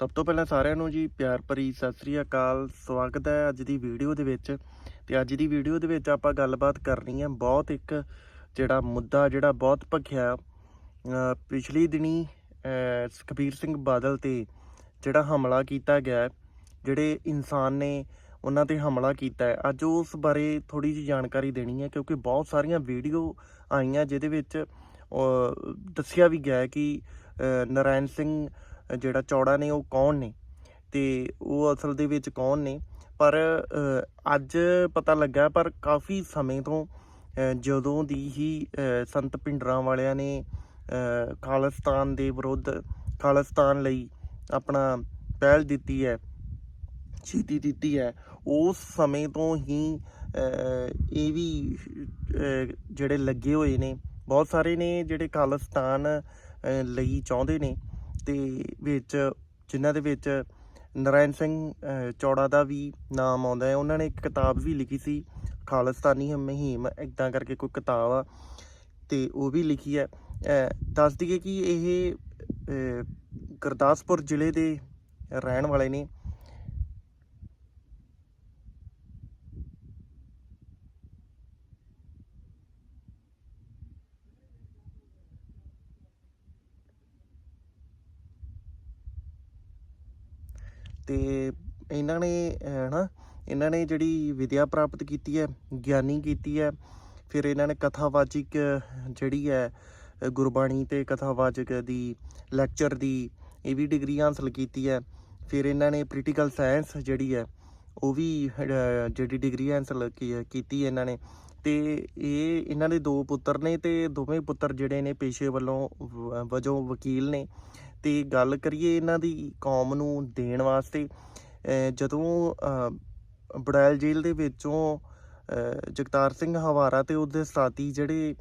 ਸਭ ਤੋਂ ਪਹਿਲਾਂ ਸਾਰਿਆਂ ਨੂੰ ਜੀ ਪਿਆਰ ਭਰੀ ਸਤਿ ਸ੍ਰੀ ਅਕਾਲ ਸਵਾਗਤ ਹੈ ਅੱਜ ਦੀ ਵੀਡੀਓ ਦੇ ਵਿੱਚ। ਤੇ ਅੱਜ ਦੀ ਵੀਡੀਓ ਦੇ ਵਿੱਚ ਆਪਾਂ ਗੱਲਬਾਤ ਕਰਨੀ ਹੈ ਬਹੁਤ ਇੱਕ ਜਿਹੜਾ ਮੁੱਦਾ ਜਿਹੜਾ ਬਹੁਤ ਭਖਿਆ ਅਹ ਪਿਛਲੀ ਦਿਨੀ ਸੁਖਬੀਰ ਸਿੰਘ ਬਾਦਲ ਤੇ ਜਿਹੜਾ ਹਮਲਾ ਕੀਤਾ ਗਿਆ ਜਿਹੜੇ ਇਨਸਾਨ ਨੇ ਉਹਨਾਂ ਤੇ ਹਮਲਾ ਕੀਤਾ ਹੈ। ਅੱਜ ਉਸ ਬਾਰੇ ਥੋੜੀ ਜਿਹੀ ਜਾਣਕਾਰੀ ਦੇਣੀ ਹੈ ਕਿਉਂਕਿ ਬਹੁਤ ਸਾਰੀਆਂ ਵੀਡੀਓ ਆਈਆਂ ਜਿਹਦੇ ਵਿੱਚ ਦੱਸਿਆ ਵੀ ਗਿਆ ਹੈ ਕਿ ਅਹ, ਨਰਾਇਣ ਸਿੰਘ ਜਿਹੜਾ ਚੌੜਾ ਨੇ ਉਹ ਕੌਣ ਨੇ? ਤੇ ਉਹ ਅਸਲ ਦੇ ਵਿੱਚ ਕੌਣ ਨੇ? ਪਰ ਅੱਜ ਪਤਾ ਲੱਗਾ ਪਰ ਕਾਫੀ ਸਮੇਂ ਤੋਂ ਜਦੋਂ ਦੀ ਹੀ ਸੰਤ ਪਿੰਡਰਾਂ ਵਾਲਿਆਂ ਨੇ ਅਹ, ਖਾਲਿਸਤਾਨ ਦੇ ਵਿਰੁੱਧ ਖਾਲਿਸਤਾਨ ਲਈ ਆਪਣਾ ਪਹਿਲ ਦਿੱਤੀ ਹੈ ਸ਼ਹੀਦੀ ਦਿੱਤੀ ਹੈ ਉਸ ਸਮੇਂ ਤੋਂ ਹੀ ਇਹ ਵੀ ਜਿਹੜੇ ਲੱਗੇ ਹੋਏ ਨੇ ਬਹੁਤ ਸਾਰੇ ਨੇ ਜਿਹੜੇ ਖਾਲਿਸਤਾਨ ਲਈ ਚਾਹੁੰਦੇ ਨੇ। ਤੇ ਵਿੱਚ ਜਿਨ੍ਹਾਂ ਦੇ ਵਿੱਚ ਨਰਾਇਣ ਸਿੰਘ ਚੌੜਾ ਦਾ ਵੀ ਨਾਮ ਆਉਂਦਾ ਹੈ। ਉਹਨਾਂ ਨੇ ਇੱਕ ਕਿਤਾਬ ਵੀ ਲਿਖੀ ਸੀ ਖਾਲਿਸਤਾਨੀ ਮੁਹਿੰਮ ਇਦਾਂ ਕਰਕੇ ਕੋਈ ਕਿਤਾਬ ਆ ਤੇ ਉਹ ਵੀ ਲਿਖੀ ਹੈ। ਅਹ, ਦੱਸ ਦਈਏ ਕਿ ਇਹ ਗੁਰਦਾਸਪੁਰ ਜ਼ਿਲ੍ਹੇ ਦੇ ਰਹਿਣ ਵਾਲੇ ਨੇ। ਤੇ ਇਹਨਾਂ ਨੇ ਅਹ, ਹਨਾ ਇਹਨਾਂ ਨੇ ਜਿਹੜੀ ਵਿਦਿਆ ਪ੍ਰਾਪਤ ਕੀਤੀ ਹੈ ਗਿਆਨੀ ਕੀਤੀ ਹੈ ਫਿਰ ਇਹਨਾਂ ਨੇ ਕਥਾਵਾਚਿਕ ਜਿਹੜੀ ਹੈ ਗੁਰਬਾਣੀ ਤੇ ਕਥਾਵਾਚਕ ਦੀ ਲੈਕਚਰ ਦੀ ਇਹ ਵੀ ਡਿਗਰੀ ਹਾਸਲ ਕੀਤੀ ਹੈ। ਫਿਰ ਇਹਨਾਂ ਨੇ ਪੋਲੀਟੀਕਲ ਸਾਇੰਸ ਜਿਹੜੀ ਹੈ ਉਹ ਵੀ ਜਿਹੜੀ ਡਿਗਰੀ ਹਾਸਲ ਕੀ- ਕੀਤੀ ਇਹਨਾਂ ਨੇ। ਤੇ ਇਹ ਇਹਨਾਂ ਦੇ ਦੋ ਪੁੱਤਰ ਨੇ ਤੇ ਦੋਵੇਂ ਪੁੱਤਰ ਜਿਹੜੇ ਨੇ ਪੇਸ਼ੇ ਵੱਲੋਂ ਵਜੋਂ ਵਕੀਲ ਨੇ। ਤੇ ਗੱਲ ਕਰੀਏ ਇਹਨਾਂ ਦੀ ਕੌਮ ਨੂੰ ਦੇਣ ਵਾਸਤੇ ਜਦੋਂ ਅਹ, ਬੜੈਲ ਜੇਲ੍ਹ ਦੇ ਵਿੱਚੋਂ ਜਗਤਾਰ ਸਿੰਘ ਹਵਾਰਾ ਤੇ ਉਹਦੇ ਸਾਥੀ ਜਿਹੜੇ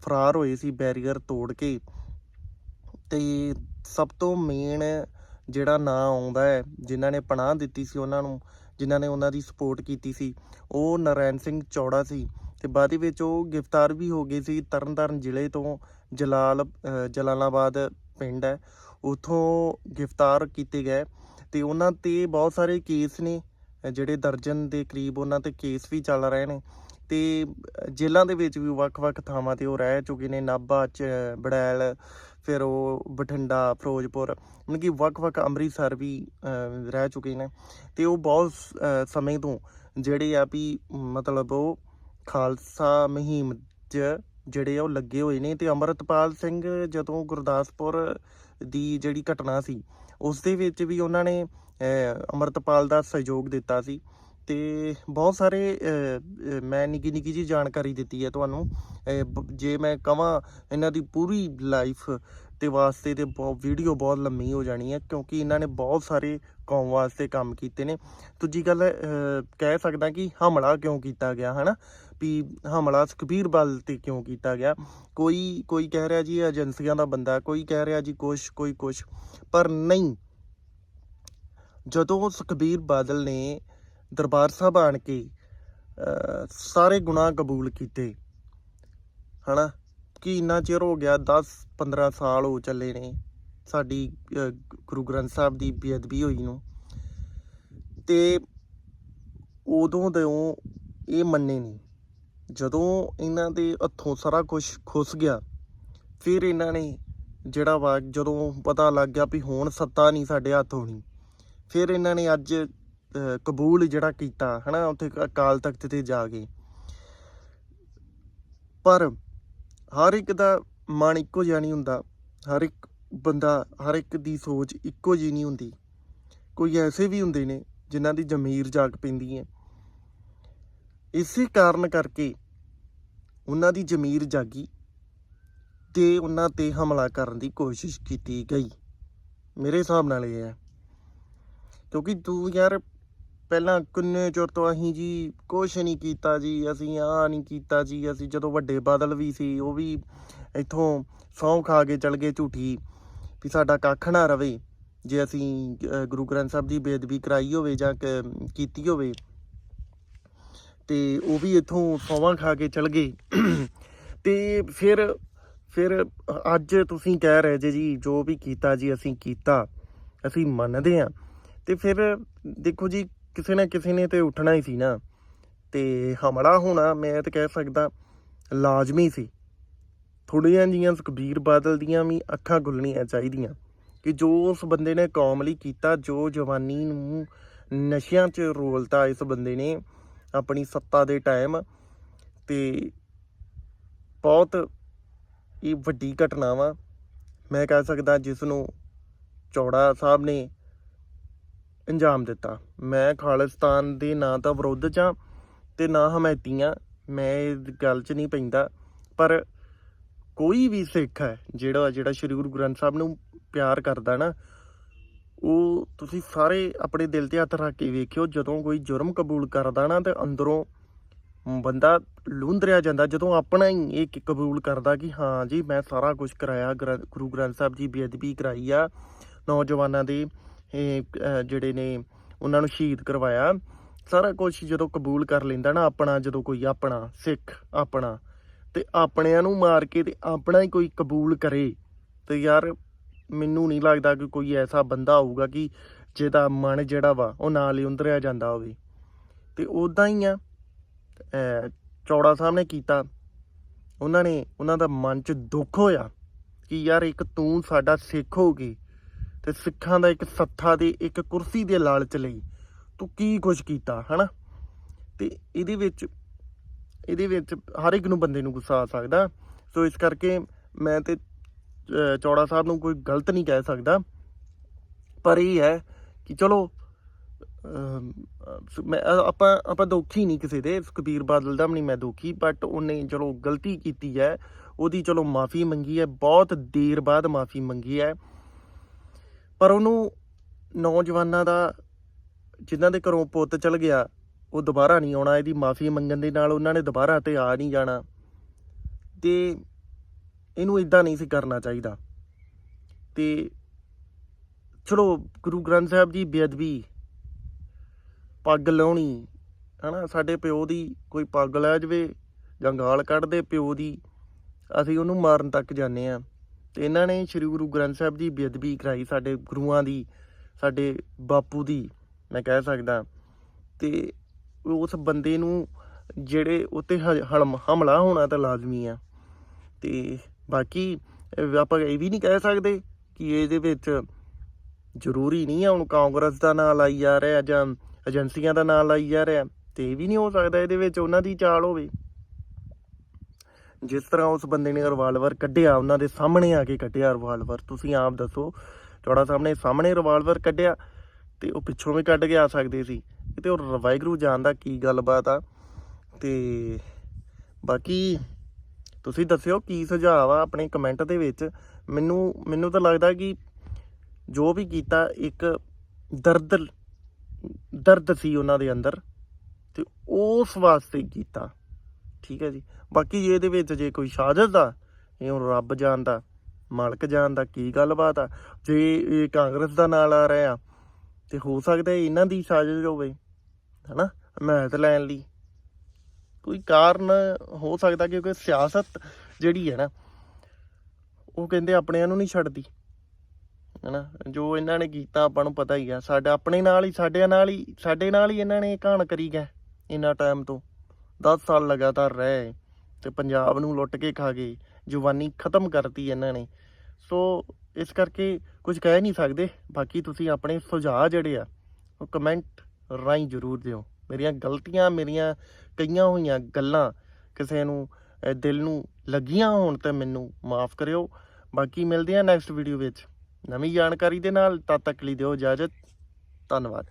ਫਰਾਰ ਹੋਏ ਸੀ ਬੈਰੀਅਰ ਤੋੜ ਕੇ ਤੇ ਸਭ ਤੋਂ ਮੇਨ ਜਿਹੜਾ ਨਾਂ ਆਉਂਦਾ ਹੈ ਜਿਨ੍ਹਾਂ ਨੇ ਪਨਾਹ ਦਿੱਤੀ ਸੀ ਉਹਨਾਂ ਨੂੰ ਜਿਨ੍ਹਾਂ ਨੇ ਉਹਨਾਂ ਦੀ ਸਪੋਰਟ ਕੀਤੀ ਸੀ ਉਹ ਨਰੈਣ ਸਿੰਘ ਚੌੜਾ ਸੀ। ਤੇ ਬਾਅਦ ਵਿੱਚ ਉਹ ਗ੍ਰਿਫਤਾਰ ਵੀ ਹੋ ਗਏ ਸੀ ਤਰਨਤਾਰਨ ਜ਼ਿਲ੍ਹੇ ਤੋਂ ਜਲਾਲ ਜਲਾਲਾਬਾਦ ਪਿੰਡ ਹੈ ਉਥੋਂ ਗ੍ਰਿਫਤਾਰ ਕੀਤੇ ਗਏ ਤੇ ਉਹਨਾਂ ਤੇ ਬਹੁਤ ਸਾਰੇ ਕੇਸ ਨੇ ਜਿਹੜੇ ਦਰਜਨ ਦੇ ਕਰੀਬ ਉਹਨਾਂ ਤੇ ਕੇਸ ਵੀ ਚੱਲ ਰਹੇ ਨੇ ਤੇ ਜੇਲ੍ਹਾਂ ਦੇ ਵਿੱਚ ਵੀ ਵੱਖ-ਵੱਖ ਥਾਵਾਂ ਤੇ ਉਹ ਰਹਿ ਚੁੱਕੇ ਨੇ ਨਾਭਾ ਚ ਬੜੈਲ ਫਿਰ ਉਹ ਬਠਿੰਡਾ ਫਿਰੋਜ਼ਪੁਰ ਮਤਲਬ ਕਿ ਵੱਖ-ਵੱਖ ਅੰਮ੍ਰਿਤਸਰ ਵੀ ਰਹਿ ਚੁੱਕੇ ਨੇ ਤੇ ਉਹ ਬਹੁਤ ਅਹ, ਸਮੇਂ ਤੋਂ ਜਿਹੜੇ ਆ ਵੀ ਮਤਲਬ ਉਹ ਖਾਲਸਾ ਮੁਹਿੰਮ 'ਚ ਜਿਹੜੇ ਆ ਉਹ ਲੱਗੇ ਹੋਏ ਨੇ ਤੇ ਅਮਰਤਪਾਲ ਸਿੰਘ ਜਦੋਂ ਗੁਰਦਾਸਪੁਰ ਦੀ ਜਿਹੜੀ ਘਟਨਾ ਸੀ ਉਸ ਦੇ ਵਿੱਚ ਵੀ ਉਹਨਾਂ ਨੇ ਅਹ, ਅਮਰਤਪਾਲ ਦਾ ਸਹਿਯੋਗ ਦਿੱਤਾ ਸੀ। ਤੇ ਬਹੁਤ ਸਾਰੇ ਮੈਂ ਨਿੱਕੀ ਨਿੱਕੀ ਜੀ ਜਾਣਕਾਰੀ ਦਿੱਤੀ ਹੈ ਤੁਹਾਨੂੰ। ਜੇ ਮੈਂ ਕਹਾਂ ਇਹਨਾਂ ਦੀ ਪੂਰੀ ਲਾਈਫ ਤੇ ਵਾਸਤੇ ਤੇ ਬਹੁਤ ਵੀਡੀਓ ਬਹੁਤ ਲੰਮੀ ਹੋ ਜਾਣੀ ਹੈ, ਕਿਉਂਕਿ ਇਹਨਾਂ ਨੇ ਬਹੁਤ ਸਾਰੇ ਕੌਮ ਵਾਸਤੇ ਕੰਮ ਕੀਤੇ ਨੇ। ਦੂਜੀ ਗੱਲ ਕਹਿ ਸਕਦਾ ਕਿ ਹਮਲਾ ਕਿਉਂ ਕੀਤਾ ਗਿਆ, ਹਨਾ? ਵੀ ਹਮਲਾ ਸੁਖਬੀਰ ਬਾਦਲ ਤੇ ਕਿਉਂ ਕੀਤਾ ਗਿਆ? ਕੋਈ ਕੋਈ ਕਹਿ ਰਿਹਾ ਜੀ ਏਜੰਸੀਆਂ ਦਾ ਬੰਦਾ, ਕੋਈ ਕਹਿ ਰਿਹਾ ਜੀ ਕੁਛ, ਕੋਈ ਕੁਛ। ਪਰ ਨਹੀਂ, ਜਦੋਂ ਸੁਖਬੀਰ ਬਾਦਲ ਨੇ ਦਰਬਾਰ ਸਾਹਿਬ ਆਣ ਕੇ ਸਾਰੇ ਗੁਨਾਹ ਕਬੂਲ ਕੀਤੇ। ਹਨਾ? ਕਿ ਇੰਨਾ ਚਿਰ ਹੋ ਗਿਆ 10 15 ਸਾਲ ਹੋ ਚੱਲੇ ਨੇ ਸਾਡੀ ਗੁਰੂ ਗ੍ਰੰਥ ਸਾਹਿਬ ਦੀ ਬੇਅਦਬੀ ਹੋਈ ਨੂੰ। ਤੇ ਉਦੋਂ ਦੇ ਇਹ ਮੰਨੇ ਨਹੀਂ ਜਦੋਂ ਇਹਨਾਂ ਦੇ ਹੱਥੋਂ ਸਾਰਾ ਕੁਝ ਖੁੱਸ ਗਿਆ, ਫਿਰ ਇਹਨਾਂ ਨੇ ਜਿਹੜਾ ਵਾ ਜਦੋਂ ਪਤਾ ਲੱਗ ਗਿਆ ਵੀ ਹੁਣ ਸੱਤਾ ਨਹੀਂ ਸਾਡੇ ਹੱਥ ਹੋਣੀ, ਫਿਰ ਇਹਨਾਂ ਨੇ ਅੱਜ ਕਬੂਲ ਜਿਹੜਾ ਕੀਤਾ, ਹਨਾ, ਉੱਥੇ ਅਕਾਲ ਤਖਤ ਤੇ ਜਾ ਕੇ। ਪਰ ਹਰ ਇੱਕ ਦਾ ਮਨ ਇੱਕੋ ਜਿਹਾ ਨਹੀਂ ਹੁੰਦਾ। ਹਰ ਇੱਕ ਬੰਦਾ, ਹਰ ਇੱਕ ਦੀ ਸੋਚ ਇੱਕੋ ਜਿਹੀ ਨਹੀਂ ਹੁੰਦੀ। ਕੋਈ ਐਸੇ ਵੀ ਹੁੰਦੇ ਨੇ ਜਿਨ੍ਹਾਂ ਦੀ ਜ਼ਮੀਰ ਜਾਗ ਪੈਂਦੀ ਹੈ। ਇਸੇ ਕਾਰਨ ਕਰਕੇ ਉਹਨਾਂ ਦੀ ਜ਼ਮੀਰ ਜਾਗੀ ਤੇ ਉਹਨਾਂ ਤੇ ਹਮਲਾ ਕਰਨ ਦੀ ਕੋਸ਼ਿਸ਼ ਕੀਤੀ ਗਈ। ਮੇਰੇ ਹਿਸਾਬ ਨਾਲ ਇਹ ਹੈ। ਕਿਉਂਕਿ ਤੂੰ ਯਾਰ ਪਹਿਲਾਂ ਕਿੰਨੇ ਚਿਰ ਤੋਂ ਅਸੀਂ ਜੀ ਕੁਛ ਨਹੀਂ ਕੀਤਾ ਜੀ, ਅਸੀਂ ਆ ਨਹੀਂ ਕੀਤਾ ਜੀ, ਅਸੀਂ ਜਦੋਂ ਵੱਡੇ ਬਾਦਲ ਵੀ ਸੀ, ਉਹ ਵੀ ਇੱਥੋਂ ਸਹੁੰ ਖਾ ਕੇ ਚਲ ਗਏ ਝੂਠੀ, ਵੀ ਸਾਡਾ ਕੱਖ ਨਾ ਰਵੇ, ਜੇ ਅਸੀਂ ਗੁਰੂ ਗ੍ਰੰਥ ਸਾਹਿਬ ਦੀ ਬੇਅਦਬੀ ਕਰਾਈ ਹੋਵੇ ਜਾਂ ਕੀਤੀ ਹੋਵੇ। ਤੇ ਉਹ ਵੀ ਇੱਥੋਂ ਸੌਵਾਂ ਖਾ ਕੇ ਚਲ ਗਏ। ਤੇ ਫਿਰ ਫਿਰ ਅੱਜ ਤੁਸੀਂ ਕਹਿ ਰਹੇ ਜੇ ਜੀ, ਜੋ ਵੀ ਕੀਤਾ ਜੀ, ਅਸੀਂ ਕੀਤਾ, ਅਸੀਂ ਮੰਨਦੇ ਆ ਤੇ ਫਿਰ ਦੇਖੋ ਜੀ ਕਿਸੇ ਨਾ ਕਿਸੇ ਨੇ ਤੇ ਉੱਠਣਾ ਹੀ ਸੀ ਨਾ। ਤੇ ਹਮਲਾ ਹੋਣਾ ਮੈਂ ਤਾਂ ਕਹਿ ਸਕਦਾ ਲਾਜ਼ਮੀ ਸੀ। ਥੋੜ੍ਹੀਆਂ ਜੀਆਂ ਸੁਖਬੀਰ ਬਾਦਲ ਦੀਆਂ ਵੀ ਅੱਖਾਂ ਖੁੱਲਣੀਆਂ ਚਾਹੀਦੀਆਂ ਕਿ ਜੋ ਉਸ ਬੰਦੇ ਨੇ ਕੌਮ ਲਈ ਕੀਤਾ, ਜੋ ਜਵਾਨੀ ਨੂੰ ਨਸ਼ਿਆਂ 'ਚ ਰੋਲਤਾ ਇਸ ਬੰਦੇ ਨੇ ਆਪਣੀ ਸੱਤਾ ਦੇ ਟਾਈਮ ਤੇ ਬਹੁਤ ਇਹ ਵੱਡੀ ਘਟਨਾ ਵਾ। ਮੈਂ ਕਹਿ ਸਕਦਾ ਜਿਸ ਨੂੰ ਚੌੜਾ ਸਾਹਿਬ ਨੇ ਅੰਜਾਮ ਦਿੱਤਾ। ਮੈਂ ਖਾਲਿਸਤਾਨ ਦੇ ਨਾਂ ਤਾਂ ਵਿਰੁੱਧ ਚ ਹਾਂ ਤੇ ਨਾ ਹਮਾਇਤੀਆਂ ਮੈਂ ਇਸ ਗੱਲ 'ਚ ਨਹੀਂ ਪੈਂਦਾ। ਪਰ ਕੋਈ ਵੀ ਸਿੱਖ ਹੈ, ਜਿਹੜਾ ਜਿਹੜਾ ਸ਼੍ਰੀ ਗੁਰੂ ਗ੍ਰੰਥ ਸਾਹਿਬ ਨੂੰ ਪਿਆਰ ਕਰਦਾ ਨਾ, ਉਹ ਤੁਸੀਂ ਸਾਰੇ ਆਪਣੇ ਦਿਲ ਤੇ ਹੱਥ ਰੱਖ ਕੇ ਵੇਖਿਓ, ਜਦੋਂ ਕੋਈ ਜੁਰਮ ਕਬੂਲ ਕਰਦਾ ਨਾ, ਤੇ ਅੰਦਰੋਂ ਬੰਦਾ ਲੂੰਦਰਿਆ ਜਾਂਦਾ, ਜਦੋਂ ਆਪਣਾ ਹੀ ਇਹ ਕਬੂਲ ਕਰਦਾ ਕਿ ਹਾਂ ਜੀ, ਮੈਂ ਸਾਰਾ ਕੁਝ ਕਰਾਇਆ, ਗ੍ਰੰ- ਗੁਰੂ ਗ੍ਰੰਥ ਸਾਹਿਬ ਜੀ ਬੇਅਦਬੀ ਕਰਾਈ ਆ, ਨੌਜਵਾਨਾਂ ਦੇ ਜਿਹੜੇ ਨੇ ਉਹਨਾਂ ਨੂੰ ਸ਼ਹੀਦ ਕਰਵਾਇਆ। ਸਾਰਾ ਕੁਝ ਜਦੋਂ ਕਬੂਲ ਕਰ ਲੈਂਦਾ ਨਾ ਆਪਣਾ, ਜਦੋਂ ਕੋਈ ਆਪਣਾ, ਸਿੱਖ ਆਪਣਾ, ਤੇ ਆਪਣਿਆਂ ਨੂੰ ਮਾਰ ਕੇ ਤੇ ਆਪਣਾ ਹੀ ਕੋਈ ਕਬੂਲ ਕਰੇ। ਤੇ ਯਾਰ, ਮੈਨੂੰ ਨਹੀਂ ਲੱਗਦਾ ਕਿ ਕੋਈ ਐਸਾ ਬੰਦਾ ਹੋਊਗਾ ਕਿ ਜਿਹਦਾ ਮਨ ਜਿਹੜਾ ਵਾ, ਉਹ ਨਾਲ ਹੀ ਉੰਦਰਿਆ ਜਾਂਦਾ ਹੋਵੇ। ਤੇ ਉਦਾਂ ਹੀ ਆ। ਚੌੜਾ ਸਾਹਿਬ ਨੇ ਕੀਤਾ। ਉਹਨਾਂ ਨੇ, ਉਹਨਾਂ ਦਾ ਮਨ 'ਚ ਦੁੱਖ ਹੋਇਆ ਕਿ ਯਾਰ ਇੱਕ ਤੂੰ ਸਾਡਾ ਸਿੱਖ ਹੋ ਗਈ ਤੇ ਸਿੱਖਾਂ ਦਾ ਇੱਕ ਸੱਥਾ ਦੇ ਇੱਕ ਕੁਰਸੀ ਦੇ ਲਾਲਚ ਲਈ ਤੂੰ ਕੀ ਕੁਝ ਕੀਤਾ, ਹਨਾ? ਤੇ ਇਹਦੇ ਵਿੱਚ ਇਹਦੇ ਵਿੱਚ ਹਰ ਇੱਕ ਨੂੰ ਬੰਦੇ ਨੂੰ ਗੁੱਸਾ ਆ ਸਕਦਾ। ਸੋ ਇਸ ਕਰਕੇ ਮੈਂ ਤੇ ਚੌੜਾ ਸਾਹਿਬ ਨੂੰ ਕੋਈ ਗਲਤ ਨਹੀਂ ਕਹਿ ਸਕਦਾ। ਪਰ ਇਹ ਹੈ ਕਿ ਚਲੋ ਮੈਂ, ਆਪਾਂ ਆਪਾਂ ਦੁਖੀ ਨਹੀਂ ਕਿਸੇ ਦੇ। ਸੁਖਬੀਰ ਬਾਦਲ ਦਾ ਵੀ ਨਹੀਂ ਮੈਂ ਦੁਖੀ ਬਟ ਉਹਨੇ ਚਲੋ ਗਲਤੀ ਕੀਤੀ ਹੈ। ਉਹਦੀ ਚਲੋ ਮਾਫੀ ਮੰਗੀ ਹੈ। ਬਹੁਤ ਦੇਰ ਬਾਅਦ ਮਾਫੀ ਮੰਗੀ ਹੈ। ਪਰ ਉਹਨੂੰ ਨੌਜਵਾਨਾਂ ਦਾ ਜਿਨ੍ਹਾਂ ਦੇ ਘਰੋਂ ਪੁੱਤ ਚਲ ਗਿਆ, ਉਹ ਦੁਬਾਰਾ ਨਹੀਂ ਆਉਣਾ, ਇਹਦੀ ਮਾਫੀ ਮੰਗਣ ਦੇ ਨਾਲ ਉਹਨਾਂ ਨੇ ਦੁਬਾਰਾ ਤੇ ਆ ਨਹੀਂ ਜਾਣਾ। ਤੇ ਇਹਨੂੰ ਇਦਾਂ ਨਹੀਂ ਸੀ ਕਰਨਾ ਚਾਹੀਦਾ। ਤੇ ਚਲੋ, ਗੁਰੂ ਗ੍ਰੰਥ ਸਾਹਿਬ ਜੀ ਬੇਅਦਬੀ, ਪੱਗ ਲਾਉਣੀ, ਹਨਾ, ਸਾਡੇ ਪਿਓ ਦੀ ਕੋਈ ਪੱਗ ਲੈ ਜਵੇ ਜਾਂ ਗਾਲ ਕੱਢਦੇ ਪਿਓ ਦੀ, ਅਸੀਂ ਉਹਨੂੰ ਮਾਰਨ ਤੱਕ ਜਾਂਦੇ ਆ ਤੇ ਇਹਨਾਂ ਨੇ ਸ੍ਰੀ ਗੁਰੂ ਗ੍ਰੰਥ ਸਾਹਿਬ ਦੀ ਬੇਅਦਬੀ ਕਰਾਈ ਸਾਡੇ ਗੁਰੂਆਂ ਦੀ, ਸਾਡੇ ਬਾਪੂ ਦੀ, ਮੈਂ ਕਹਿ ਸਕਦਾ। ਤੇ ਉਸ ਬੰਦੇ ਨੂੰ ਜਿਹੜੇ ਉਤੇ ਹਮਲਾ ਹੋਣਾ ਤਾਂ ਲਾਜ਼ਮੀ ਆ। ਤੇ ਬਾਕੀ ਆਪਾਂ ਇਹ ਵੀ ਨਹੀਂ ਕਹਿ ਸਕਦੇ ਕਿ ਇਹਦੇ ਵਿੱਚ ਜ਼ਰੂਰੀ ਨਹੀਂ ਆ, ਹੁਣ ਕਾਂਗਰਸ ਦਾ ਨਾਂ ਲਾਈ ਜਾ ਰਿਹਾ ਜਾਂ ਏਜੰਸੀਆਂ ਦਾ ਨਾਂ ਲਾਈ ਜਾ ਰਿਹਾ। ਤੇ ਇਹ ਵੀ ਨਹੀਂ ਹੋ ਸਕਦਾ ਇਹਦੇ ਵਿੱਚ ਉਹਨਾਂ ਦੀ ਚਾਲ ਹੋਵੇ। ਜਿਸ ਤਰ੍ਹਾਂ ਉਸ ਬੰਦੇ ਨੇ ਰਿਵਾਲਵਰ ਕੱਢਿਆ, ਉਹਨਾਂ ਦੇ ਸਾਹਮਣੇ ਆ ਕੇ ਕੱਢਿਆ ਰਿਵਾਲਵਰ ਤੁਸੀਂ ਆਪ ਦੱਸੋ ਚੌੜਾ ਸਾਹਮਣੇ ਸਾਹਮਣੇ ਰਿਵਾਲਵਰ ਕੱਢਿਆ ਤੇ ਉਹ ਪਿੱਛੋਂ ਵੀ ਕੱਢ ਕੇ ਆ ਸਕਦੇ ਸੀ। ਤੇ ਉਹ ਵਾਹਿਗੁਰੂ ਜਾਣਦਾ ਕੀ ਗੱਲਬਾਤ ਆ? ਤੇ ਬਾਕੀ ਤੁਸੀਂ ਦੱਸਿਓ ਕੀ ਸੁਝਾਅ ਆ ਆਪਣੇ ਕਮੈਂਟ ਦੇ ਵਿੱਚ। ਮੈਨੂੰ ਮੈਨੂੰ ਤਾਂ ਲੱਗਦਾ ਕਿ ਜੋ ਵੀ ਕੀਤਾ, ਇੱਕ ਦਰਦ ਦਰਦ ਸੀ ਉਹਨਾਂ ਦੇ ਅੰਦਰ ਤੇ ਉਸ ਵਾਸਤੇ ਕੀਤਾ। ਠੀਕ ਹੈ ਜੀ। ਬਾਕੀ ਇਹਦੇ ਵਿੱਚ ਜੇ ਕੋਈ ਸਾਜ਼ਿਸ਼ ਆ ਇਹ ਹੁਣ ਰੱਬ ਜਾਣਦਾ, ਮਾਲਕ ਜਾਣਦਾ ਕੀ ਗੱਲਬਾਤ ਆ। ਜੇ ਇਹ ਕਾਂਗਰਸ ਦਾ ਨਾਲ ਆ ਰਿਹਾ, ਤੇ ਹੋ ਸਕਦਾ ਇਹਨਾਂ ਦੀ ਸਾਜ਼ਿਸ਼ ਹੋਵੇ, ਹਨਾ? ਹਮਾਇਤ ਲੈਣ ਲਈ। ਕੋਈ ਕਾਰਨ ਹੋ ਸਕਦਾ ਕਿਉਂਕਿ ਸਿਆਸਤ ਜਿਹੜੀ ਹੈ ਨਾ, ਉਹ ਕਹਿੰਦੇ ਆਪਣਿਆਂ ਨੂੰ ਨਹੀਂ ਛੱਡਦੀ, ਹਨਾ? ਜੋ ਇਹਨਾਂ ਨੇ ਕੀਤਾ ਆਪਾਂ ਨੂੰ ਪਤਾ ਹੀ ਆ। ਸਾਡੇ ਆਪਣੇ ਨਾਲ ਹੀ ਸਾਡੇ ਨਾਲ ਹੀ, ਸਾਡੇ ਨਾਲ ਹੀ ਇਹਨਾਂ ਨੇ ਘਾਣ ਕਰੀ ਗਏ ਇੰਨਾ ਟਾਈਮ ਤੋਂ। 10 ਸਾਲ ਲਗਾਤਾਰ ਰਹੇ ਤੇ ਪੰਜਾਬ ਨੂੰ ਲੁੱਟ ਕੇ ਖਾ ਗਏ, ਜਵਾਨੀ ਖਤਮ ਕਰਤੀ ਇਹਨਾਂ ਨੇ। ਸੋ ਇਸ ਕਰਕੇ ਕੁਝ ਕਹਿ ਨਹੀਂ ਸਕਦੇ, ਬਾਕੀ ਤੁਸੀਂ ਆਪਣੇ ਸੁਝਾਅ ਜਿਹੜੇ ਆ, ਉਹ ਕਮੈਂਟ ਰਾਹੀਂ ਜ਼ਰੂਰ ਦਿਓ। ਮੇਰੀਆਂ ਗਲਤੀਆਂ, ਮੇਰੀਆਂ ਕਈਆਂ ਹੋਈਆਂ ਗੱਲਾਂ ਕਿਸੇ ਨੂੰ ਦਿਲ ਨੂੰ ਲੱਗੀਆਂ ਹੋਣ ਤੇ ਮੈਨੂੰ ਮਾਫ ਕਰਿਓ। ਬਾਕੀ ਮਿਲਦੇ ਆ ਨੈਕਸਟ ਵੀਡੀਓ ਵਿੱਚ। ਨਵੀਂ ਜਾਣਕਾਰੀ ਦੇ ਨਾਲ ਤਦ ਤੱਕ ਲਈ ਦਿਓ ਇਜਾਜ਼ਤ। ਧੰਨਵਾਦ।